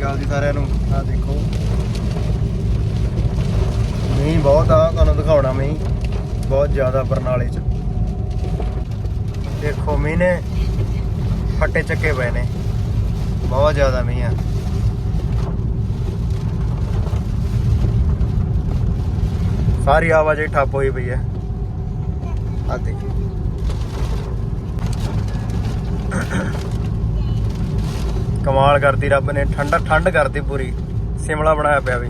ਅਕਾਲ ਜੀ ਸਾਰਿਆਂ ਨੂੰ। ਆ ਦੇਖੋ। ਮੀਂਹ ਬਹੁਤ ਆ, ਤੁਹਾਨੂੰ ਦਿਖਾਉਣਾ ਮੀਂਹ। ਬਹੁਤ ਜ਼ਿਆਦਾ ਬਰਨਾਲੇ 'ਚ। ਦੇਖੋ, ਮੀਂਹ ਨੇ ਫੱਟੇ ਚੱਕੇ ਪਏ ਨੇ। ਬਹੁਤ ਜ਼ਿਆਦਾ ਮੀਂਹ ਆ। ਸਾਰੀ ਆਵਾਜਾਈ ਠੱਪ ਹੋਈ ਪਈ ਹੈ। ਆ ਦੇਖੋ। ਕਮਾਲ ਕਰਤੀ ਰੱਬ ਨੇ ਠੰਡਾ ਠੰਡ ਕਰਤੀ ਪੂਰੀ। ਸਿਮਲਾ ਬਣਾਇਆ ਪਿਆ ਵੀ।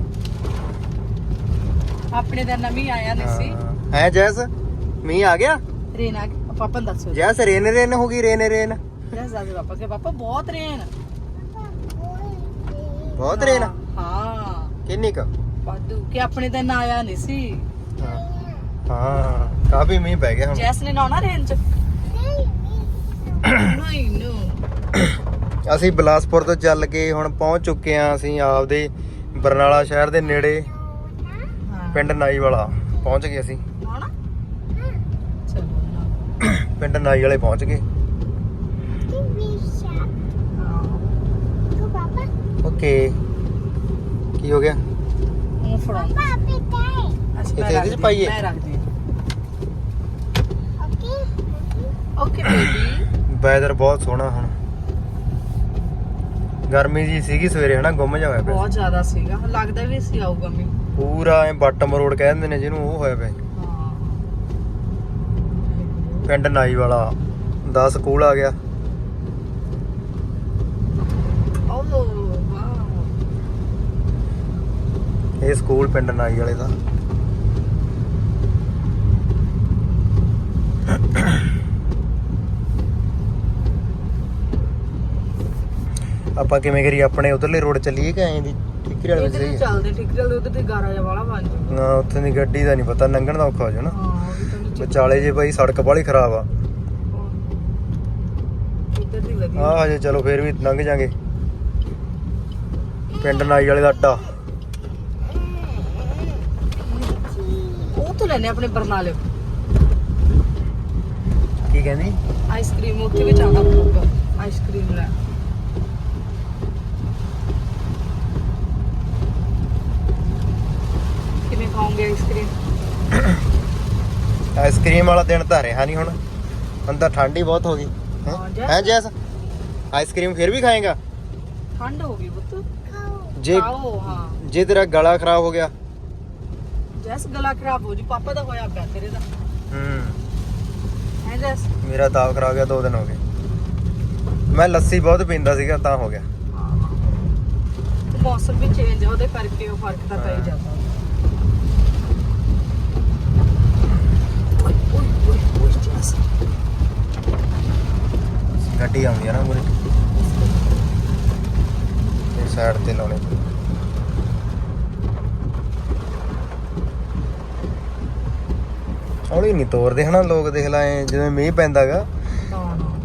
ਆਪਣੇ ਦਾ ਨਵੀਂ ਆਇਆ ਨਹੀਂ ਸੀ। ਹੈ। ਜੈਸ? ਮੀਂਹ ਆ ਗਿਆ? ਰੇਨਾ ਪਾਪਾ ਨੂੰ ਦੱਸੋ। ਜੈਸ ਰੇਨ ਰੇਨ ਹੋ ਗਈ ਰੇਨ ਰੇਨ। ਜਸ ਦੱਸ ਪਾਪਾ ਕਿ ਪਾਪਾ ਬਹੁਤ ਰੇਨ। ਬਹੁਤ ਰੇਨ? ਹਾਂ ਕਿੰਨੀ ਕੁ? ਵਾਧੂ। ਕਿ ਆਪਣੇ ਦਾ ਨਾ ਆਇਆ ਨਹੀਂ ਸੀ। ਹਾਂ। ਕਾਫੀ ਮੀਂਹ ਪੈ ਗਿਆ ਹੁਣ। ਜੈਸ ਨੇ ਨਹਾਉਣਾ ਰੇਨ ਚ ਨਹੀਂ ਨੋ ਅਸੀਂ ਬਿਲਾਸਪੁਰ ਤੋਂ ਚੱਲ ਕੇ ਹੁਣ ਪਹੁੰਚ ਚੁੱਕੇ ਹਾਂ ਅਸੀਂ ਆਪਦੇ ਬਰਨਾਲਾ ਸ਼ਹਿਰ ਦੇ ਨੇੜੇ ਪਿੰਡ ਨਾਈ ਵਾਲਾ ਪਹੁੰਚ ਗਏ ਅਸੀਂ। ਪਿੰਡ ਨਾਈ ਵਾਲੇ ਪਹੁੰਚ ਗਏ। ਓਕੇ। ਕੀ ਹੋ ਗਿਆ? ਉਹ ਫੜਾਉਂਦਾ ਅੱਛਾ ਇੱਥੇ ਇਹਦੇ ਚ ਪਾਈਏ? ਮੈਂ ਰੱਖਦੀ ਓਕੇ। ਬੇਬੀ। ਵੈਦਰ ਬਹੁਤ ਸੋਹਣਾ ਹੁਣ। ਗਰਮੀ ਜੀ ਸੀਗੀ ਸਵੇਰੇ ਹਨਾ? ਗੁੰਮ ਜਾ ਹੋਇਆ ਪਿਆ ਬਹੁਤ ਜ਼ਿਆਦਾ ਸੀਗਾ। ਲੱਗਦਾ ਵੀ ਸੀ ਆਊਗਾ ਮੀਂਹ ਪੂਰਾ ਐ ਬੱਟਮ ਰੋਡ ਕਹਿ ਦਿੰਦੇ ਨੇ ਜਿਹਨੂੰ ਉਹ ਹੋਇਆ ਪਿਆ ਹਾਂ। ਪਿੰਡ ਨਾਈ ਵਾਲਾ 10 ਸਕੂਲ ਆ ਗਿਆ। ਓ ਵਾਓ ਇਹ ਸਕੂਲ ਪਿੰਡ ਨਾਈ ਵਾਲੇ ਦਾ। ਆਪਾਂ ਕਿਵੇਂ ਕਰੀ ਆਪਣੇ ਉਧਰਲੇ ਰੋਡ ਚੱਲੀਏ ਕਿ ਐਂ ਦੀ? ਠੀਕਰੀ ਵਾਲੇ ਇਧਰ ਹੀ ਹੈ ਚੱਲਦੇ ਠੀਕ ਚੱਲਦੇ ਉਧਰ ਤੇ ਗਾਰਾ ਜਿਹਾ ਵਾਲਾ ਬਣ ਜੂਗਾ ਨਾ ਉੱਥੇ ਦੀ ਗੱਡੀ ਦਾ ਨਹੀਂ ਪਤਾ ਲੰਘਣ ਦਾ ਔਖਾ ਹੋ ਜਾਣਾ। ਹਾਂ ਉਹ ਵੀ ਤਾਂ ਨੀਚੇ ਵਿਚਾਲੇ ਜੇ ਬਾਈ ਸੜਕ ਬਾਹਲੀ ਖਰਾਬ ਆ। ਇੱਧਰ ਦੀ ਵਧੀਆ। ਆ ਹਜੇ ਚਲੋ ਫੇਰ ਵੀ ਲੰਘ ਜਾਾਂਗੇ। ਪਿੰਡ ਨਾਈ ਵਾਲੇ ਦਾ ਅੱਡਾ ਉਹ ਤੋਂ ਲੈਣੇ ਆਪਣੇ ਬਰਨਾਲੇ। ਕੀ ਕਹਿੰਦੀ? ਆਈਸਕ੍ਰੀਮ ਉੱਥੇ ਵੀ ਜਾਣਾ ਪਊਗਾ। ਆਈਸਕ੍ਰੀਮ ਲੈ ਕਿਵੇਂ ਖਾਓਗੇ ਆਈਸਕ੍ਰੀਮ ਆਈਸਕ੍ਰੀਮ ਵਾਲਾ ਦਿਨ ਤਾਂ ਰਿਹਾ ਨਹੀਂ ਹੁਣ। ਅੰਦਰ ਠੰਡ ਹੀ ਬਹੁਤ ਹੋ ਗਈ। ਹਾਂ, ਜੈਸ। ਆਈਸਕ੍ਰੀਮ ਫਿਰ ਵੀ ਖਾਏਗਾ? ਠੰਡ ਹੋ ਗਈ ਪੁੱਤ। ਜੇ ਖਾਓ ਹਾਂ। ਜੇ ਤੇਰਾ ਗਲਾ ਖਰਾਬ ਹੋ ਗਿਆ। ਜੈਸ ਗਲਾ ਖਰਾਬ ਹੋ ਜੀ। ਪਾਪਾ ਦਾ ਹੋਇਆ ਪਿਆ ਤੇਰੇ ਦਾ। ਹੂੰ। ਹੈ ਜੈਸ? ਮੇਰਾ ਦਾਬ ਖਰਾਬ ਗਿਆ 2 ਦਿਨ ਹੋ ਗਏ। ਮੈਂ ਲੱਸੀ ਬਹੁਤ ਪੀਂਦਾ ਸੀਗਾ ਤਾਂ ਹੋ ਗਿਆ। ਮੌਸਮ ਵੀ ਚੇਂਜ ਉਹਦੇ ਕਰਕੇ ਉਹ ਫ਼ਰਕ ਤਾਂ ਪੈ ਹੀ। ਜਾਂਦਾ ਓਏ ਓਏ ਓਏ ਓਏ ਜੈਸ ਗੱਡੀ ਆਉਂਦੀ ਆ ਨਾ ਮੂਰੇ ਤੇ ਸਾਈਡ ਤੇ ਲਾਉਣੇ। ਹੌਲੀ ਨਹੀਂ ਤੋਰਦੇ ਹਨਾ ਲੋਕ ਦੇਖ ਲੈ ਐਂ ਜਿਵੇਂ ਮੀਂਹ ਪੈਂਦਾਗਾ।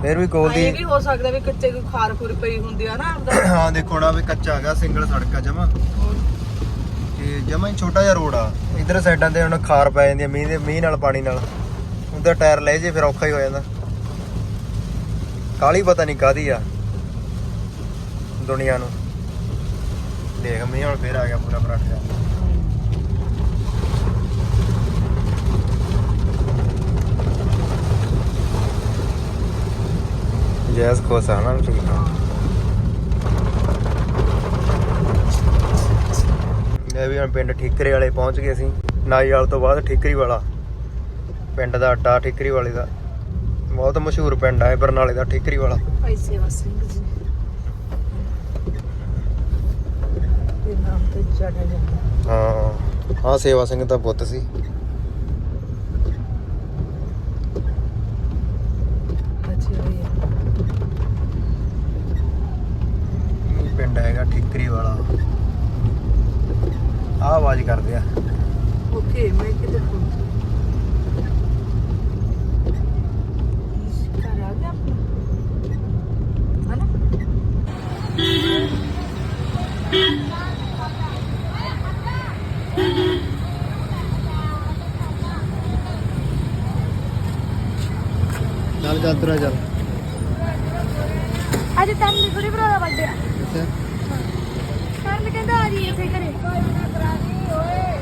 ਫਿਰ ਵੀ ਕੋਲ ਇਹ ਦੀ ਵੀ ਹੋ ਸਕਦਾ ਵੀ ਕੱਚੇ ਕੋਈ ਖਾਰ ਖੁਰ ਪਈ ਹੁੰਦੀ ਆ ਨਾ ਆਪਦਾ। ਹਾਂ ਦੇਖੋ ਨਾ ਵੀ ਕੱਚਾ ਹੈਗਾ ਸਿੰਗਲ ਸੜਕ ਆ ਜਮਾ। ਤੇ ਜਮਾ ਹੀ ਛੋਟਾ ਜਿਹਾ ਰੋਡ ਆ। ਇਧਰ ਸਾਈਡਾਂ ਤੇ ਹੁਣ ਖਾਰ ਪੈ ਜਾਂਦੀ ਆ ਮੀਂਹ ਦੇ ਮੀਂਹ ਨਾਲ ਪਾਣੀ ਨਾਲ। ਉਹਦਾ ਟਾਇਰ ਲੈ ਜੇ ਫਿਰ ਔਖਾ ਹੀ ਹੋ ਜਾਂਦਾ। ਕਾਲੀ ਪਤਾ ਨਹੀਂ ਕਾਦੀ ਆ ਦੁਨੀਆ ਨੂੰ। ਦੇਖ ਮੀਂਹ ਹੁਣ ਫੇਰ ਆ ਗਿਆ ਪੂਰਾ ਪਰਾਠਾ। ਜੈਸ ਖੋਸਾ ਨਾ ਠੀਕ ਇਹ ਵੀ ਹੁਣ ਪਿੰਡ ਠੀਕਰੇ ਵਾਲੇ ਪਹੁੰਚ ਗਏ ਅਸੀਂ ਨਾਈਵਾਲ ਤੋਂ ਬਾਅਦ ਠੀਕਰੀ ਵਾਲਾ। ਪਿੰਡ ਦਾ ਅੱਡਾ ਠੀਕਰੀ ਵਾਲੇ ਦਾ। ਬਹੁਤ ਮਸ਼ਹੂਰ ਪਿੰਡ ਆ ਇਹ ਬਰਨਾਲੇ ਦਾ ਠੀਕਰੀ ਵਾਲਾ। ਭਾਈ ਸੇਵਾ ਸਿੰਘ ਜੀ। ਇਹ ਨਾਮ ਤੇ ਚੜਿਆ ਜਾਂਦਾ। ਹਾਂ ਹਾਂ ਸੇਵਾ ਸਿੰਘ ਦਾ ਪੁੱਤ ਸੀ। ਅੱਛਾ ਵੀ ਇਹ ਪਿੰਡ ਹੈਗਾ ਠੀਕਰੀ ਵਾਲਾ। ਆ ਆਵਾਜ਼ ਕਰਦੇ ਆ। ਓਕੇ ਮੈਂ ਕਿਤੇ ਪਹੁੰਚ ਘਰ ਆ ਗਿਆ ਆਪਣਾ ਹਨਾ ਚੱਲ ਚੱਲ ਤੁਰਾ ਚੱਲ। ਅੱਜ ਤਾਂ ਨਿਕਲੀ ਭਰਾ ਦਾ ਬਰਥਡੇ ਆ। ਅੱਛਾ। ਕਰਾ ਦੀ ਇੱਥੇ ਘਰੇ ਕੋਈ ਨਾ ਕਰਾ ਦੀ ਓਏ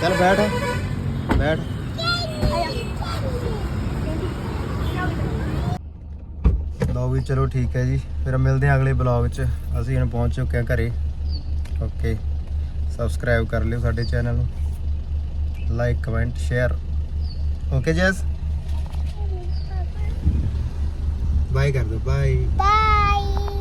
ਚੱਲ ਬੈਠ। ਬੈਠ। ਲਓ ਵੀ ਚਲੋ ਠੀਕ ਹੈ ਜੀ। ਫਿਰ ਮਿਲਦੇ ਹਾਂ ਅਗਲੇ ਬਲੌਗ 'ਚ। ਅਸੀਂ ਹੁਣ ਪਹੁੰਚ ਚੁੱਕੇ ਹਾਂ ਘਰੇ। ਓਕੇ ਸਬਸਕ੍ਰਾਈਬ ਕਰ ਲਿਓ ਸਾਡੇ ਚੈਨਲ ਨੂੰ। ਲਾਈਕ ਕਮੈਂਟ ਸ਼ੇਅਰ ਓਕੇ ਜੈਸ ਬਾਏ ਕਰ ਦਿਓ। Bye bye